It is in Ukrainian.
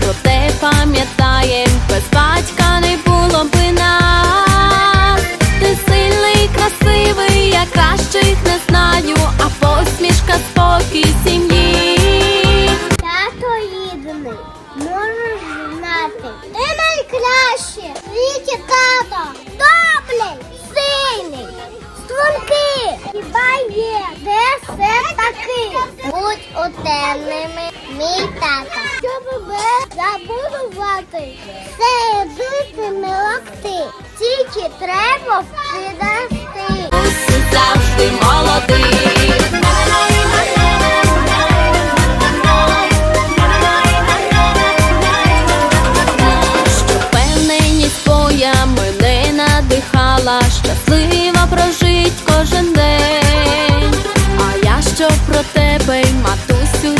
проте пам'ятаєм, без батька не було би нас Ти сильний, красивий, я кращих не знаю, а посмішка спокій сім'ї. Тато рідний, можеш знати. Ти найкраще, світі тато, добрий, сильний, стрункий. Хіба є, де все таки? Будь утемними, мій тато. Забудувати, все дити не лакти. Тільки треба підрости. Усі завжди молодий. Впевненість твоя мене надихала, щаслива прожить кожен день. А я що про тебе, матусю,